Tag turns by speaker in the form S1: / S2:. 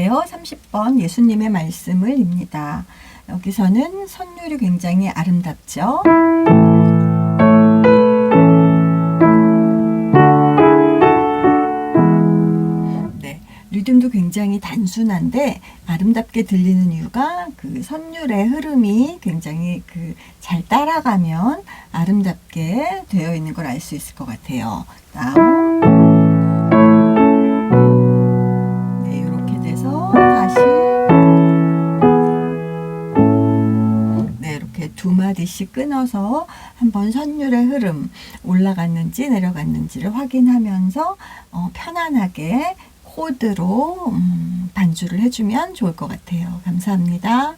S1: 30번 예수님의 말씀을 입니다. 여기서는 선율이 굉장히 아름답죠. 네, 리듬도 굉장히 단순한데 아름답게 들리는 이유가 그 선율의 흐름이 굉장히 그 잘 따라가면 아름답게 되어 있는 걸 알 수 있을 것 같아요. 다음. 두 마디씩 끊어서 한번 선율의 흐름 올라갔는지 내려갔는지를 확인하면서 어, 편안하게 코드로 음, 반주를 해주면 좋을 것 같아요. 감사합니다.